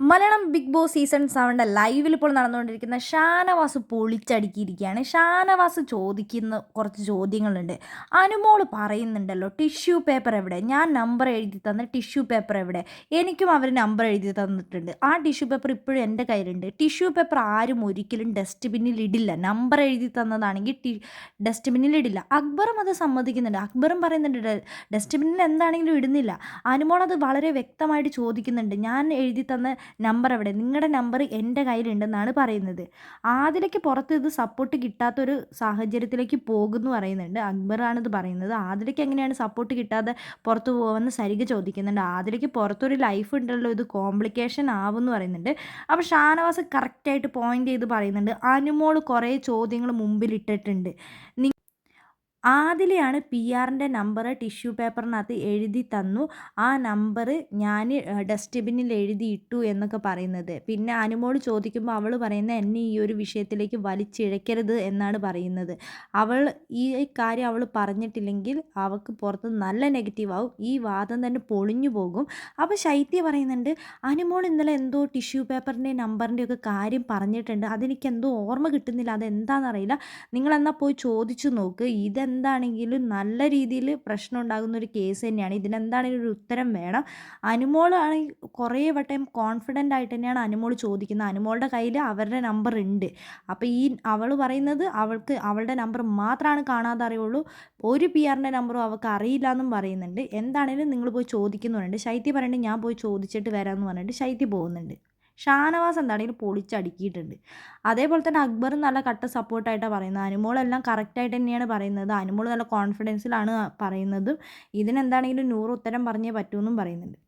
Malayalam Bigg Boss season സെവന്റെ ലൈവിൽ ഇപ്പോൾ നടന്നുകൊണ്ടിരിക്കുന്ന ഷാനവാസ് പൊളിച്ചടുക്കിയിരിക്കുകയാണ്. ഷാനവാസ് ചോദിക്കുന്ന കുറച്ച് ചോദ്യങ്ങളുണ്ട്. അനുമോൾ പറയുന്നുണ്ടല്ലോ ടിഷ്യൂ പേപ്പർ എവിടെ? ഞാൻ നമ്പർ എഴുതി തന്ന ടിഷ്യൂ പേപ്പർ എവിടെ? എനിക്കും അവർ നമ്പർ എഴുതി തന്നിട്ടുണ്ട്. ആ ടിഷ്യൂ പേപ്പർ ഇപ്പോഴും എന്റെ കയ്യിലുണ്ട്. ടിഷ്യൂ പേപ്പർ ആരും ഒരിക്കലും ഡസ്റ്റ്ബിന്നിൽ ഇടില്ല. നമ്പർ എഴുതി തന്നതാണെങ്കിൽ ടി ഡസ്റ്റ്ബിന്നിൽ ഇടില്ല. അക്ബറും അത് സമ്മതിക്കുന്നുണ്ട്. അക്ബറും പറയുന്നുണ്ട് ഡസ്റ്റ്ബിന്നിൽ എന്താണെങ്കിലും ഇടുന്നില്ല. അനുമോൾ അത് വളരെ വ്യക്തമായിട്ട് ചോദിക്കുന്നുണ്ട്. ഞാൻ എഴുതി തന്ന നമ്പർ അവിടെ നിങ്ങളുടെ നമ്പർ എന്റെ കയ്യിലുണ്ടെന്നാണ് പറയുന്നത്. ആദിലയ്ക്ക് പുറത്ത് ഇത് സപ്പോർട്ട് കിട്ടാത്തൊരു സാഹചര്യത്തിലേക്ക് പോകുന്നു പറയുന്നുണ്ട്. അക്ബറാണിത് പറയുന്നത്. ആദിലയ്ക്ക് എങ്ങനെയാണ് സപ്പോർട്ട് കിട്ടാതെ പുറത്ത് പോകുമെന്ന് സരിക ചോദിക്കുന്നുണ്ട്. ആദിലയ്ക്ക് പുറത്തൊരു ലൈഫ് ഉണ്ടല്ലോ ഇത് കോംപ്ലിക്കേഷൻ ആവുമെന്ന് പറയുന്നുണ്ട്. അപ്പോൾ ഷാനവാസ് കറക്റ്റായിട്ട് പോയിന്റ് ചെയ്ത് പറയുന്നുണ്ട്. അനുമോൾ കുറേ ചോദ്യങ്ങൾ മുമ്പിൽ ഇട്ടിട്ടുണ്ട്. ആദിലെയാണ് പി ആറിന്റെ നമ്പർ ടിഷ്യൂ പേപ്പറിനകത്ത് എഴുതി തന്നു. ആ നമ്പർ ഞാൻ ഡസ്റ്റ്ബിന്നിൽ എഴുതിയിട്ടു എന്നൊക്കെ പറയുന്നത്. പിന്നെ അനുമോട് ചോദിക്കുമ്പോൾ അവൾ പറയുന്നത് എന്നെ ഈ ഒരു വിഷയത്തിലേക്ക് വലിച്ചിഴക്കരുത് എന്നാണ് പറയുന്നത്. അവൾ ഈ കാര്യം അവൾ പറഞ്ഞിട്ടില്ലെങ്കിൽ അവൾക്ക് പുറത്ത് നല്ല നെഗറ്റീവ് ആവും. ഈ വാദം തന്നെ പൊളിഞ്ഞു പോകും. അപ്പോൾ ശൈത്യ പറയുന്നുണ്ട് അനുമോൾ ഇന്നലെ എന്തോ ടിഷ്യൂ പേപ്പറിന്റെ നമ്പറിന്റെ ഒക്കെ കാര്യം പറഞ്ഞിട്ടുണ്ട്. അതെനിക്ക് എന്തോ ഓർമ്മ കിട്ടുന്നില്ല. അതെന്താണെന്നറിയില്ല നിങ്ങളെന്നാൽ പോയി ചോദിച്ചു നോക്ക്. ഇതെന്താ എന്താണെങ്കിലും നല്ല രീതിയിൽ പ്രശ്നം ഉണ്ടാകുന്ന ഒരു കേസ് തന്നെയാണ്. ഇതിനെന്താണെങ്കിലും ഒരു ഉത്തരം വേണം. അനുമോൾ ആണെങ്കിൽ കുറേ വട്ടം കോൺഫിഡന്റ് ആയിട്ട് തന്നെയാണ് അനുമോൾ ചോദിക്കുന്നത്. അനുമോളുടെ കയ്യിൽ അവരുടെ നമ്പർ ഉണ്ട്. അപ്പോൾ ഈ അവൾ പറയുന്നത് അവൾക്ക് അവളുടെ നമ്പർ മാത്രമാണ് കാണാതെ അറിയുള്ളൂ. ഒരു പി ആറിന്റെ നമ്പറും അവൾക്ക് അറിയില്ല എന്നും പറയുന്നുണ്ട്. എന്താണെങ്കിലും നിങ്ങൾ പോയി ചോദിക്കുന്നുണ്ട്. ശൈത്യ പറഞ്ഞിട്ട് ഞാൻ പോയി ചോദിച്ചിട്ട് വരാമെന്ന് പറഞ്ഞിട്ട് ശൈത്യ പോകുന്നുണ്ട്. ഷാനവാസ് എന്താണെങ്കിലും പൊളിച്ചടുക്കിയിട്ടുണ്ട്. അതേപോലെ തന്നെ അക്ബർ നല്ല കട്ട സപ്പോർട്ടായിട്ടാണ് പറയുന്നത്. അനുമോളെല്ലാം കറക്റ്റായിട്ട് തന്നെയാണ് പറയുന്നത്. അനുമോൾ നല്ല കോൺഫിഡൻസിലാണ് പറയുന്നതും. ഇതിനെന്താണെങ്കിലും നൂറ് ഉത്തരം പറഞ്ഞേ പറ്റൂ എന്നും പറയുന്നുണ്ട്.